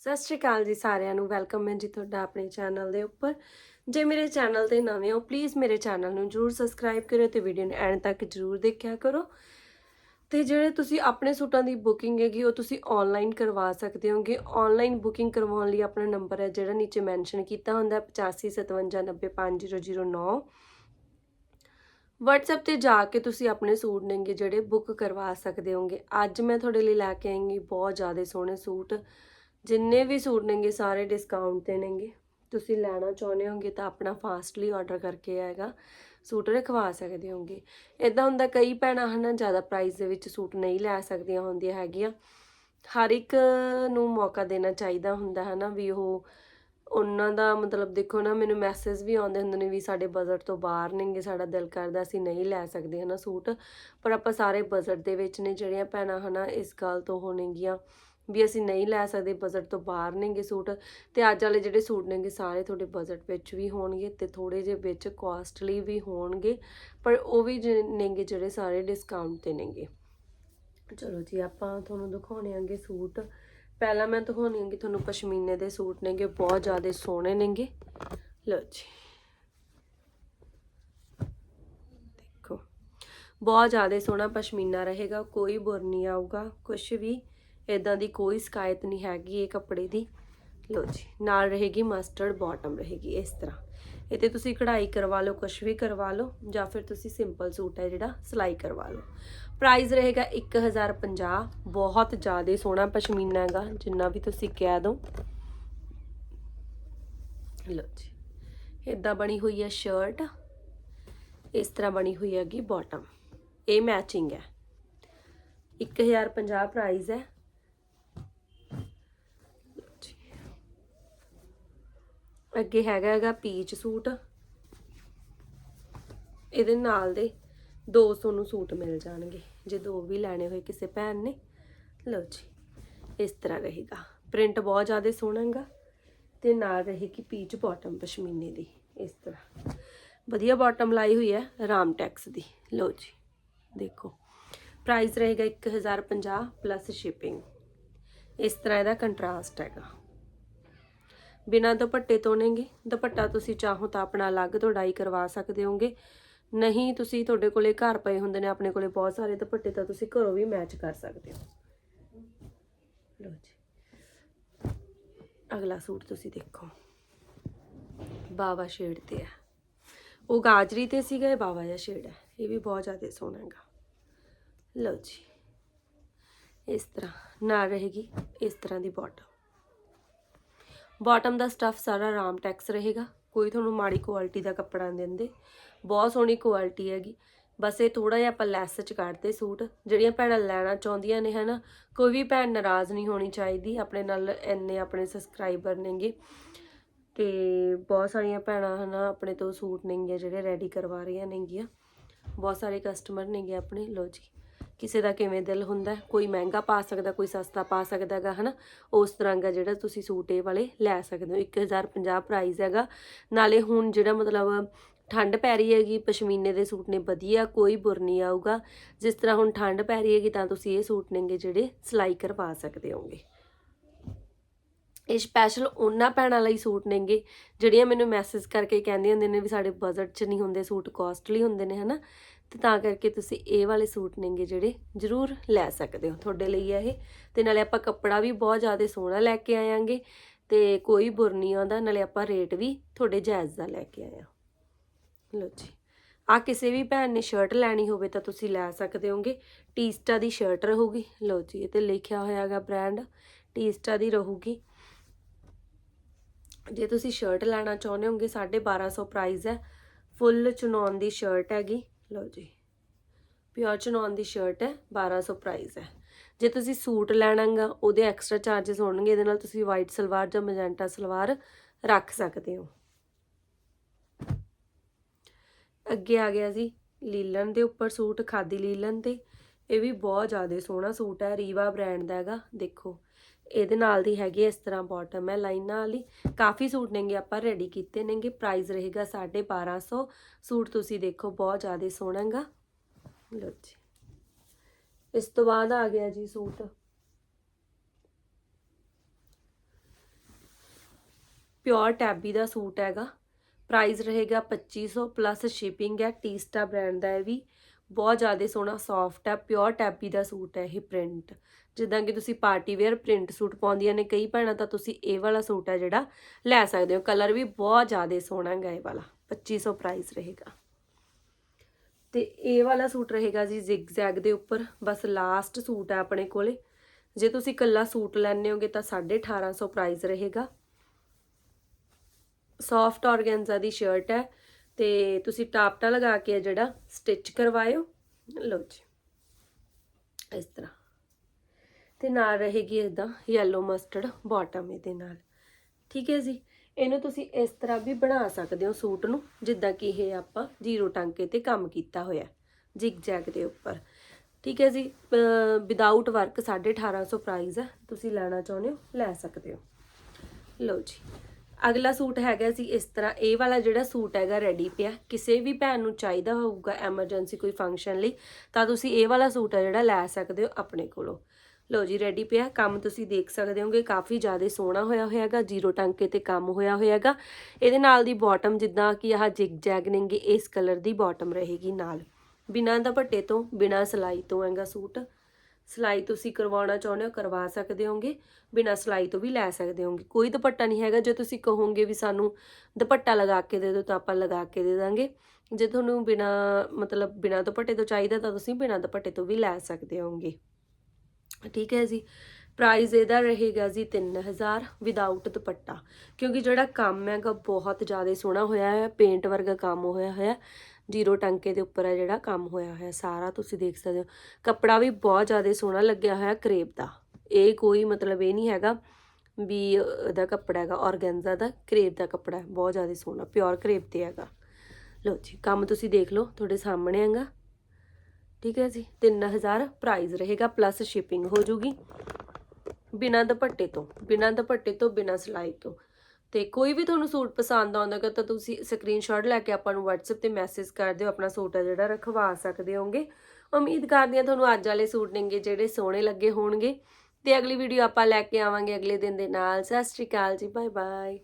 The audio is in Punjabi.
ਸਤਿ ਸ਼੍ਰੀ ਅਕਾਲ ਜੀ ਸਾਰਿਆਂ ਨੂੰ, ਵੈਲਕਮ ਹੈ ਜੀ ਤੁਹਾਡਾ ਆਪਣੇ ਚੈਨਲ ਦੇ ਉੱਪਰ। ਜੇ ਮੇਰੇ ਚੈਨਲ ਤੇ ਨਵੇਂ ਹੋ ਪਲੀਜ਼ ਮੇਰੇ ਚੈਨਲ ਨੂੰ ਜਰੂਰ ਸਬਸਕ੍ਰਾਈਬ ਕਰਿਓ ਤੇ ਵੀਡੀਓ ਨੂੰ ਐਂਡ ਤੱਕ ਜਰੂਰ ਦੇਖਿਆ ਕਰੋ। ਤੇ ਜਿਹੜੇ ਤੁਸੀਂ ਆਪਣੇ ਸੂਟਾਂ ਦੀ ਬੁਕਿੰਗ ਹੈਗੀ, ਉਹ ਤੁਸੀਂ ਆਨਲਾਈਨ ਕਰਵਾ ਸਕਦੇ ਹੋਗੇ। ਆਨਲਾਈਨ ਬੁਕਿੰਗ ਕਰਵਾਉਣ ਲਈ ਆਪਣਾ ਨੰਬਰ ਹੈ ਜਿਹੜਾ ਨੀਚੇ ਮੈਂਸ਼ਨ ਕੀਤਾ ਹੁੰਦਾ ਹੈ 8557905009 WhatsApp ਤੇ ਜਾ ਕੇ ਤੁਸੀਂ ਆਪਣੇ ਸੂਟ ਨੇਗੇ ਜਿਹੜੇ ਬੁੱਕ ਕਰਵਾ ਸਕਦੇ ਹੋਗੇ। ਅੱਜ ਮੈਂ ਤੁਹਾਡੇ ਲਈ ਲੈ ਕੇ ਆਈ ਬਹੁਤ ਜ਼ਿਆਦਾ ਸੋਹਣੇ ਸੂਟ। ਜਿੰਨੇ ਵੀ ਸੂਟ ਨੇਗੇ, ਸਾਰੇ ਡਿਸਕਾਊਂਟ ਤੇ ਨੇਗੇ। ਤੁਸੀਂ ਲੈਣਾ ਚਾਹੁੰਦੇ ਹੋਗੇ ਤਾਂ ਆਪਣਾ ਫਾਸਟਲੀ ਆਰਡਰ ਕਰਕੇ ਆਏਗਾ। ਸੂਟ ਰਖਵਾ ਸਕਦੇ ਹੋਗੇ। ਇਦਾਂ ਹੁੰਦਾ ਕਈ ਭੈਣਾਂ ਹਨਾ, ਜ਼ਿਆਦਾ ਪ੍ਰਾਈਸ ਦੇ ਵਿੱਚ ਸੂਟ ਨਹੀਂ ਲੈ ਸਕਦੀਆਂ ਹੁੰਦੀਆਂ ਹੈਗੀਆਂ। ਹਰ ਇੱਕ ਨੂੰ ਮੌਕਾ ਦੇਣਾ ਚਾਹੀਦਾ ਹੁੰਦਾ ਹੈ ਨਾ ਵੀ ਉਹ ਉਹਨਾਂ ਦਾ ਮਤਲਬ ਦੇਖੋ ਨਾ, ਮੈਨੂੰ ਮੈਸੇਜ ਵੀ ਆਉਂਦੇ ਹੁੰਦੇ ਨੇ ਵੀ ਸਾਡੇ ਬਜਟ ਤੋਂ ਬਾਹਰ ਨੇਗੇ, ਸਾਡਾ ਦਿਲ ਕਰਦਾ ਅਸੀਂ ਨਹੀਂ ਲੈ ਸਕਦੇ ਹਨਾ ਸੂਟ। ਪਰ ਆਪਾਂ ਸਾਰੇ ਬਜਟ ਦੇ ਵਿੱਚ ਨੇ, ਜਿਹੜੀਆਂ ਭੈਣਾਂ ਹਨਾ, ਇਸ ਗੱਲ ਤੋਂ ਹੋਣਗੀਆਂ ਵੀ ਅਸੀਂ ਨਹੀਂ ਲੈ ਸਕਦੇ ਬਜਟ ਤੋਂ ਬਾਹਰ ਨੇਗੇ ਸੂਟ। ਤੇ ਅੱਜ ਵਾਲੇ ਜਿਹੜੇ ਸੂਟ ਨੇਗੇ, ਸਾਰੇ ਤੁਹਾਡੇ ਬਜਟ ਵਿੱਚ ਵੀ ਹੋਣਗੇ ਤੇ ਥੋੜੇ ਜਿਹੇ ਵਿੱਚ ਕਾਸਟਲੀ ਵੀ ਹੋਣਗੇ, ਪਰ ਉਹ ਵੀ ਜਿਹੜੇ ਨੇਗੇ ਜਿਹੜੇ ਸਾਰੇ ਡਿਸਕਾਊਂਟ ਤੇ ਨੇਗੇ। ਚਲੋ ਜੀ, ਆਪਾਂ ਤੁਹਾਨੂੰ ਦਿਖਾਉਣੇ ਆਂਗੇ ਸੂਟ। ਪਹਿਲਾਂ ਮੈਂ ਦਿਖਾਉਣੀ ਆਂਗੀ ਤੁਹਾਨੂੰ ਪਸ਼ਮੀਨੇ ਦੇ ਸੂਟ ਨੇਗੇ, ਬਹੁਤ ਜ਼ਿਆਦਾ ਸੋਹਣੇ ਨੇਗੇ। ਲਓ ਜੀ। ਦੇਖੋ, ਬਹੁਤ ਜ਼ਿਆਦਾ ਸੋਹਣਾ ਪਸ਼ਮੀਨਾ ਰਹੇਗਾ, ਕੋਈ ਬੁਰ ਨਹੀਂ ਆਊਗਾ ਕੁਝ ਵੀ। ਇਦਾਂ ਦੀ ਕੋਈ ਸ਼ਿਕਾਇਤ ਨਹੀਂ ਹੈਗੀ ਇਹ ਕੱਪੜੇ ਦੀ। ਲਓ ਜੀ, ਨਾਲ ਰਹੇਗੀ ਮਸਟਰਡ ਬਾਟਮ ਰਹੇਗੀ ਇਸ ਤਰ੍ਹਾਂ। ਇਹ ਤੇ ਤੁਸੀਂ ਕਢਾਈ ਕਰਵਾ ਲਓ ਕੁਝ ਵੀ ਕਰਵਾ ਲਓ, ਜਾਂ ਫਿਰ ਤੁਸੀਂ ਸਿੰਪਲ ਸੂਟ ਹੈ ਜਿਹੜਾ, ਸਿਲਾਈ ਕਰਵਾ ਲਓ। ਪ੍ਰਾਈਸ ਰਹੇਗਾ 1050 ਬਹੁਤ ਜ਼ਿਆਦਾ ਸੋਹਣਾ ਪਸ਼ਮੀਨਾ ਹੈਗਾ, ਜਿੰਨਾ ਵੀ ਤੁਸੀਂ ਕਹਿ ਦੋ। ਲਓ ਜੀ ਇਦਾਂ ਬਣੀ ਹੋਈ ਹੈ ਸ਼ਰਟ ਇਸ ਤਰ੍ਹਾਂ ਬਣੀ ਹੋਈ ਹੈਗੀ ਬਾਟਮ ਇਹ ਮੈਚਿੰਗ ਹੈ। 1050 ਪ੍ਰਾਈਸ ਹੈ। ਅੱਗੇ ਹੈਗਾ ਹੈਗਾ ਪੀਚ ਸੂਟ। ਇਹਦੇ ਨਾਲ ਦੇ 200 ਨੂੰ ਸੂਟ ਮਿਲ ਜਾਣਗੇ। ਜੇ ਦੋ ਵੀ ਲੈਣੇ ਹੋਏ ਕਿਸੇ ਭੈਣ ਨੇ, ਲਓ ਜੀ, ਇਸ ਤਰ੍ਹਾਂ ਰਹੇਗਾ। ਪ੍ਰਿੰਟ ਬਹੁਤ ਜ਼ਿਆਦਾ ਸੋਹਣਾ ਹੈਗਾ ਤੇ ਨਾਲ ਰਹੇਗੀ ਪੀਚ ਬਾਟਮ ਪਸ਼ਮੀਨੇ ਦੀ, ਇਸ ਤਰ੍ਹਾਂ। ਵਧੀਆ ਬਾਟਮ ਲਾਈ ਹੋਈ ਹੈ ਰਾਮ ਟੈਕਸ ਦੀ। ਲਓ ਜੀ, ਦੇਖੋ। ਪ੍ਰਾਈਸ ਰਹੇਗਾ 1050 ਪਲੱਸ ਸ਼ਿਪਿੰਗ ਇਸ ਤਰ੍ਹਾਂ ਇਹਦਾ ਕੰਟਰਾਸਟ ਹੈਗਾ। ਬਿਨਾਂ ਦੁਪੱਟੇ ਤੋਂ ਨੇਗੇ ਦੁਪੱਟਾ ਤੁਸੀਂ ਚਾਹੋ ਤਾਂ ਆਪਣਾ ਅਲੱਗ ਤੋਂ ਡਾਈ ਕਰਵਾ ਸਕਦੇ ਹੋਗੇ। ਨਹੀਂ, ਤੁਸੀਂ ਤੁਹਾਡੇ ਕੋਲੇ ਘਰ ਪਏ ਹੁੰਦੇ ਨੇ, ਆਪਣੇ ਕੋਲੇ ਬਹੁਤ ਸਾਰੇ ਦੁਪੱਟੇ, ਤਾਂ ਤੁਸੀਂ ਘਰੋਂ ਵੀ ਮੈਚ ਕਰ ਸਕਦੇ ਹੋ। ਲਓ ਜੀ। ਅਗਲਾ ਸੂਟ ਤੁਸੀਂ ਦੇਖੋ। ਬਾਵਾ ਸ਼ੇਡ ਤੇ ਹੈ ਉਹ ਗਾਜਰੀ ਤੇ ਸੀਗਾ, ਇਹ ਬਾਵਾ ਜਿਹਾ ਸ਼ੇਡ ਹੈ ਇਹ ਵੀ ਬਹੁਤ ਜ਼ਿਆਦਾ ਸੋਹਣਾ ਹੈਗਾ। ਲਓ ਜੀ। ਇਸ ਤਰ੍ਹਾਂ, ਨਾਲ ਰਹੇਗੀ ਇਸ ਤਰ੍ਹਾਂ ਦੀ ਬਾਟਮ ਬਾਟਮ ਦਾ ਸਟੱਫ ਸਾਰਾ ਰਾਮਟੈਕਸ ਰਹੇਗਾ। ਕੋਈ ਤੁਹਾਨੂੰ ਮਾੜੀ ਕੁਆਲਿਟੀ ਦਾ ਕੱਪੜਾ ਨਹੀਂ ਦਿੰਦੇ। ਬਹੁਤ ਸੋਹਣੀ ਕੁਆਲਿਟੀ ਹੈਗੀ। ਬਸ ਇਹ ਥੋੜਾ ਜਿਹਾ ਆਪਾਂ ਲੈਸ ਚ ਕੱਢਦੇ ਸੂਟ। ਜਿਹੜੀਆਂ ਭੈਣਾਂ ਲੈਣਾ ਚਾਹੁੰਦੀਆਂ ਨੇ ਹਨਾ, ਕੋਈ ਵੀ ਭੈਣ ਨਾਰਾਜ਼ ਨਹੀਂ ਹੋਣੀ ਚਾਹੀਦੀ। ਆਪਣੇ ਨਾਲ ਇੰਨੇ ਆਪਣੇ ਸਬਸਕ੍ਰਾਈਬਰ ਨੇਗੇ। ਤੇ ਬਹੁਤ ਸਾਰੀਆਂ ਭੈਣਾਂ ਹਨਾ, ਆਪਣੇ ਤੋਂ ਸੂਟ ਨੇਗੀਆਂ, ਜਿਹੜੇ ਰੈਡੀ ਕਰਵਾ ਰਹੀਆਂ ਨੇਗੀਆਂ। ਬਹੁਤ ਸਾਰੇ ਕਸਟਮਰ ਨੇਗੇ ਆਪਣੇ। ਲੋ ਜੀ। ਕਿਸੇ ਦਾ ਕਿਵੇਂ ਦਿਲ ਹੁੰਦਾ ਕੋਈ ਮਹਿੰਗਾ ਪਾ ਸਕਦਾ, ਕੋਈ ਸਸਤਾ ਪਾ ਸਕਦਾ ਹੈਗਾ, ਹਨਾ? ਉਸ ਤਰ੍ਹਾਂ ਦਾ ਜਿਹੜਾ ਤੁਸੀਂ ਸੂਟ ਇਹ ਵਾਲੇ ਲੈ ਸਕਦੇ ਹੋ। 1050 ਪ੍ਰਾਈਸ ਹੈਗਾ। ਨਾਲੇ ਹੁਣ ਜਿਹੜਾ ਮਤਲਬ ਠੰਡ ਪੈ ਰਹੀ ਹੈਗੀ, ਪਸ਼ਮੀਨੇ ਦੇ ਸੂਟ ਨੇ, ਵਧੀਆ, ਕੋਈ ਬੁਰ ਨਹੀਂ ਆਊਗਾ। ਜਿਸ ਤਰ੍ਹਾਂ ਹੁਣ ਠੰਡ ਪੈ ਰਹੀ ਹੈਗੀ, ਤਾਂ ਤੁਸੀਂ ਇਹ ਸੂਟ ਨੇਗੇ ਜਿਹੜੇ ਸਿਲਾਈ ਕਰਵਾ ਸਕਦੇ ਹੋਗੇ ਇਹ ਸਪੈਸ਼ਲ ਉਹਨਾਂ ਭੈਣਾਂ ਲਈ ਸੂਟ ਨੇਗੇ, ਜਿਹੜੀਆਂ ਮੈਨੂੰ ਮੈਸੇਜ ਕਰਕੇ ਕਹਿੰਦੀਆਂ ਹੁੰਦੀਆਂ ਨੇ ਵੀ ਸਾਡੇ ਬਜਟ 'ਚ ਨਹੀਂ ਹੁੰਦੇ ਸੂਟ ਕਾਸਟਲੀ ਹੁੰਦੇ ਨੇ, ਹਨਾ? ਤੇ ਤਾਂ ਕਰਕੇ ਤੁਸੀਂ ਇਹ ਵਾਲੇ ਸੂਟ ਨੇਗੇ ਜਿਹੜੇ ਜ਼ਰੂਰ ਲੈ ਸਕਦੇ ਹੋ ਤੁਹਾਡੇ ਲਈ ਹੈ ਇਹ। ਤੇ ਨਾਲੇ ਆਪਾਂ ਕੱਪੜਾ ਵੀ ਬਹੁਤ ਜ਼ਿਆਦਾ ਸੋਹਣਾ ਲੈ ਕੇ ਆਇਆਂਗੇ ਤੇ ਕੋਈ ਬੁਰ ਨਹੀਂ ਆਉਂਦਾ, ਨਾਲੇ ਆਪਾਂ ਰੇਟ ਵੀ ਤੁਹਾਡੇ ਜਾਇਜ਼ ਦਾ ਲੈ ਕੇ ਆਇਆ। ਲਓ ਜੀ। ਆ ਕਿਸੇ ਵੀ ਭੈਣ ਨੇ ਸ਼ਰਟ ਲੈਣੀ ਹੋਵੇ ਤਾਂ ਤੁਸੀਂ ਲੈ ਸਕਦੇ ਹੋਗੇ। ਟੀਸਟਾ ਦੀ ਸ਼ਰਟ ਰਹੂਗੀ। ਲਓ ਜੀ, ਇਹ ਤੇ ਲਿਖਿਆ ਹੋਇਆ ਹੈਗਾ ਬ੍ਰਾਂਡ ਟੀਸਟਾ ਦੀ ਰਹੂਗੀ। ਜੇ ਤੁਸੀਂ ਸ਼ਰਟ ਲੈਣਾ ਚਾਹੁੰਦੇ ਹੋਗੇ 1250 ਪ੍ਰਾਈਸ ਹੈ। ਫੁੱਲ ਚੁਨੌਨ ਦੀ ਸ਼ਰਟ ਹੈਗੀ। ਲਓ ਜੀ। ਪਿਓਰ ਚੁਨੌਨ ਦੀ ਸ਼ਰਟ ਹੈ 1200 ਪ੍ਰਾਈਸ ਹੈ। ਜੇ ਤੁਸੀਂ ਸੂਟ ਲੈਣਾਗਾ, ਉਹਦੇ ਐਕਸਟਰਾ ਚਾਰजेस ਹੋਣਗੇ, ਇਹਦੇ ਨਾਲ ਤੁਸੀਂ ਵਾਈਟ ਸਲਵਾਰ ਜਾਂ ਮੈਜੈਂਟਾ ਸਲਵਾਰ ਰੱਖ ਸਕਦੇ ਹੋ। ਅੱਗੇ ਆ ਗਿਆ ਜੀ ਲੀਲਨ ਦੇ ਉੱਪਰ ਸੂਟ, ਖਾਦੀ ਲੀਲਨ ਤੇ ਇਹ ਵੀ ਬਹੁਤ ਜ਼ਿਆਦਾ ਸੋਹਣਾ ਸੂਟ ਹੈ, ਰੀਵਾ ਬ੍ਰਾਂਡ ਦਾ ਹੈਗਾ, ਦੇਖੋ। ਇਹਦੇ ਨਾਲ ਦੀ ਹੈਗੀ ਇਸ ਤਰ੍ਹਾਂ ਬਾਟਮ ਹੈ ਲਾਈਨਾਂ ਵਾਲੀ। ਕਾਫੀ ਸੂਟ ਨੇਗੇ, ਆਪਾਂ ਰੈਡੀ ਕੀਤੇ ਨੇਗੇ। ਪ੍ਰਾਈਸ ਰਹੇਗਾ 1250 ਸੂਟ ਤੁਸੀਂ ਦੇਖੋ, ਬਹੁਤ ਜ਼ਿਆਦਾ ਸੋਹਣਾ ਹੈਗਾ ਲਓ ਜੀ। ਇਸ ਤੋਂ ਬਾਅਦ ਆ ਗਿਆ ਜੀ ਸੂਟ। ਪਿਓਰ ਟੈਬੀ ਦਾ ਸੂਟ ਹੈਗਾ। ਪ੍ਰਾਈਸ ਰਹੇਗਾ 2500 ਪਲੱਸ ਸ਼ਿਪਿੰਗ ਹੈ ਟੀਸਟਾ ਬ੍ਰਾਂਡ ਦਾ ਹੈ ਵੀ। ਬਹੁਤ ਜ਼ਿਆਦਾ ਸੋਹਣਾ ਸੌਫਟ ਹੈ ਪਿਓਰ ਟੈਪੀ ਦਾ ਸੂਟ ਹੈ ਇਹ ਪ੍ਰਿੰਟ ਜਿੱਦਾਂ ਕਿ ਤੁਸੀਂ ਪਾਰਟੀ ਵੇਅਰ ਪ੍ਰਿੰਟ ਸੂਟ ਪਾਉਂਦੀਆਂ ਨੇ, ਕਈ ਭੈਣਾਂ ਤਾਂ ਤੁਸੀਂ ਇਹ ਵਾਲਾ ਸੂਟ ਹੈ ਜਿਹੜਾ ਲੈ ਸਕਦੇ ਹੋ। ਕਲਰ ਵੀ ਬਹੁਤ ਜ਼ਿਆਦਾ ਸੋਹਣਾ ਹੈਗਾ ਇਹ ਵਾਲਾ 2500 ਪ੍ਰਾਈਸ ਰਹੇਗਾ। ਤੇ ਇਹ ਵਾਲਾ ਸੂਟ ਰਹੇਗਾ ਜੀ ਜ਼ਿਗਜ਼ੈਗ ਦੇ ਉੱਪਰ, ਬਸ ਲਾਸਟ ਸੂਟ ਹੈ ਆਪਣੇ ਕੋਲੇ। ਜੇ ਤੁਸੀਂ ਇਕੱਲਾ ਸੂਟ ਲੈਣੇ ਹੋਗੇ ਤਾਂ 1850 ਪ੍ਰਾਈਸ ਰਹੇਗਾ। ਸੌਫਟ ਆਰਗੈਂਜ਼ਾ ਦੀ ਸ਼ਰਟ ਹੈ ਤੇ ਤੁਸੀਂ ਟਾਪਟਾ ਲਗਾ ਕੇ ਜਿਹੜਾ ਸਟਿਚ ਕਰਵਾਇਓ। ਲਓ ਜੀ, ਇਸ ਤਰ੍ਹਾਂ। ਤੇ ਨਾਲ ਰਹੇਗੀ ਇਦਾਂ ਯੈਲੋ ਮਸਟਰਡ ਬਾਟਮ ਇਹਦੇ ਨਾਲ। ਠੀਕ ਹੈ ਜੀ? ਇਹਨੂੰ ਤੁਸੀਂ ਇਸ ਤਰ੍ਹਾਂ ਵੀ ਬਣਾ ਸਕਦੇ ਹੋ ਸੂਟ ਨੂੰ, ਜਿੱਦਾਂ ਕਿ ਇਹ ਆਪਾਂ ਜ਼ੀਰੋ ਟਾਂਕੇ ਤੇ ਕੰਮ ਕੀਤਾ ਹੋਇਆ ਜਿਗ ਜੈਗ ਦੇ ਉੱਪਰ। ਠੀਕ ਹੈ ਜੀ? ਵਿਦਆਊਟ ਵਰਕ 1850 ਪ੍ਰਾਈਸ ਹੈ, ਤੁਸੀਂ ਲੈਣਾ ਚਾਹੁੰਦੇ ਹੋ, ਲੈ ਸਕਦੇ ਹੋ। ਲਓ ਜੀ। ਅਗਲਾ ਸੂਟ ਹੈਗਾ ਸੀ ਇਸ ਤਰ੍ਹਾਂ, ਇਹ ਵਾਲਾ ਜਿਹੜਾ ਸੂਟ ਹੈਗਾ ਰੈਡੀ ਪਿਆ, ਕਿਸੇ ਵੀ ਭੈਣ ਨੂੰ ਚਾਹੀਦਾ ਹੋਊਗਾ ਐਮਰਜੈਂਸੀ ਕੋਈ ਫੰਕਸ਼ਨ ਲਈ, ਤਾਂ ਤੁਸੀਂ ਇਹ ਵਾਲਾ ਸੂਟ ਹੈ ਜਿਹੜਾ ਲੈ ਸਕਦੇ ਹੋ ਆਪਣੇ ਕੋਲੋਂ। ਲਓ ਜੀ ਰੈਡੀ ਪਿਆ, ਕੰਮ ਤੁਸੀਂ ਦੇਖ ਸਕਦੇ ਹੋਗੇ, ਕਾਫੀ ਜ਼ਿਆਦਾ ਸੋਹਣਾ ਹੋਇਆ ਹੋਇਆ ਹੈਗਾ ਜ਼ੀਰੋ ਟਾਂਕੇ ਤੇ ਕੰਮ ਹੋਇਆ ਹੋਇਆ ਹੈਗਾ ਇਹਦੇ ਨਾਲ ਦੀ ਬਾਟਮ ਜਿੱਦਾਂ ਕਿ ਆਹ ਜਿਗ ਜੈਗ ਨੇਗੇ, ਇਸ ਕਲਰ ਦੀ ਬਾਟਮ ਰਹੇਗੀ ਨਾਲ। ਬਿਨਾਂ ਦੁਪੱਟੇ ਤੋਂ, ਬਿਨਾਂ ਸਿਲਾਈ ਤੋਂ ਹੈਗਾ ਸੂਟ। ਸਿਲਾਈ ਤੁਸੀਂ ਕਰਵਾਉਣਾ ਚਾਹੁੰਦੇ ਹੋ, ਕਰਵਾ ਸਕਦੇ ਹੋਗੇ, ਬਿਨਾਂ ਸਿਲਾਈ ਤੋਂ ਵੀ ਲੈ ਸਕਦੇ ਹੋਗੇ। ਕੋਈ ਦੁਪੱਟਾ ਨਹੀਂ ਹੈਗਾ, ਜੇ ਤੁਸੀਂ ਕਹੋਗੇ ਵੀ ਸਾਨੂੰ ਦੁਪੱਟਾ ਲਗਾ ਕੇ ਦੇ ਦਿਓ ਤਾਂ ਆਪਾਂ ਲਗਾ ਕੇ ਦੇ ਦਾਂਗੇ। ਜੇ ਤੁਹਾਨੂੰ ਬਿਨਾਂ, ਮਤਲਬ ਬਿਨਾਂ ਦੁਪੱਟੇ ਤੋਂ ਚਾਹੀਦਾ ਤਾਂ ਤੁਸੀਂ ਬਿਨਾਂ ਦੁਪੱਟੇ ਤੋਂ ਵੀ ਲੈ ਸਕਦੇ ਹੋਗੇ। ਠੀਕ ਹੈ ਜੀ। ਪ੍ਰਾਈਸ ਇਹਦਾ ਰਹੇਗਾ ਜੀ 3000 ਵਿਦਆਊਟ ਦੁਪੱਟਾ। ਕਿਉਂਕਿ ਜਿਹੜਾ ਕੰਮ ਹੈਗਾ ਬਹੁਤ ਜ਼ਿਆਦਾ ਸੋਹਣਾ ਹੋਇਆ ਹੈ ਪੇਂਟ ਵਰਗਾ ਕੰਮ ਹੋਇਆ ਹੋਇਆ ਜ਼ੀਰੋ ਟਾਂਕੇ ਦੇ ਉੱਪਰ ਹੈ ਜਿਹੜਾ ਕੰਮ ਹੋਇਆ ਹੋਇਆ, ਸਾਰਾ ਤੁਸੀਂ ਦੇਖ ਸਕਦੇ ਹੋ। ਕੱਪੜਾ ਵੀ ਬਹੁਤ ਜ਼ਿਆਦਾ ਸੋਹਣਾ ਲੱਗਿਆ ਹੋਇਆ ਕਰੇਪ ਦਾ। ਇਹ ਕੋਈ ਮਤਲਬ ਇਹ ਨਹੀਂ ਹੈਗਾ ਵੀ ਇਹਦਾ ਕੱਪੜਾ ਹੈਗਾ ਔਰਗੈਂਜ਼ਾ ਦਾ ਕਰੇਪ ਦਾ ਕੱਪੜਾ ਹੈ, ਬਹੁਤ ਜ਼ਿਆਦਾ ਸੋਹਣਾ ਪਿਓਰ ਕਰੇਪ ਤੇ ਹੈਗਾ। ਲਓ ਜੀ, ਕੰਮ ਤੁਸੀਂ ਦੇਖ ਲਓ, ਤੁਹਾਡੇ ਸਾਹਮਣੇ ਹੈਗਾ। ਠੀਕ ਹੈ ਜੀ 3000 ਪ੍ਰਾਈਸ ਰਹੇਗਾ ਪਲੱਸ ਸ਼ਿਪਿੰਗ ਹੋ ਜੂਗੀ। ਬਿਨਾਂ ਦੁਪੱਟੇ ਤੋਂ, ਬਿਨਾਂ ਦੁਪੱਟੇ ਤੋਂ, ਬਿਨਾਂ ਸਿਲਾਈ ਤੋਂ। ਤੇ ਕੋਈ ਵੀ ਤੁਹਾਨੂੰ ਸੂਟ ਪਸੰਦ ਆਉਂਦਾ ਗਾ ਤਾਂ ਤੁਸੀਂ ਸਕਰੀਨਸ਼ਾਟ ਲੈ ਕੇ ਆਪਾਂ ਨੂੰ WhatsApp ਤੇ ਮੈਸੇਜ ਕਰ ਦਿਓ, ਆਪਣਾ ਸੂਟ ਆ ਜਿਹੜਾ ਰਖਵਾ ਸਕਦੇ ਹੋਗੇ। ਉਮੀਦ ਕਰਦੀ ਹਾਂ ਤੁਹਾਨੂੰ ਅੱਜ ਵਾਲੇ ਸੂਟ ਨੇਗੇ ਜਿਹੜੇ ਸੋਹਣੇ ਲੱਗੇ ਹੋਣਗੇ। ਤੇ ਅਗਲੀ ਵੀਡੀਓ ਆਪਾਂ ਲੈ ਕੇ ਆਵਾਂਗੇ, ਅਗਲੇ ਦਿਨ ਦੇ ਨਾਲ। ਸਤਿ ਸ਼੍ਰੀ ਅਕਾਲ ਜੀ ਬਾਏ ਬਾਏ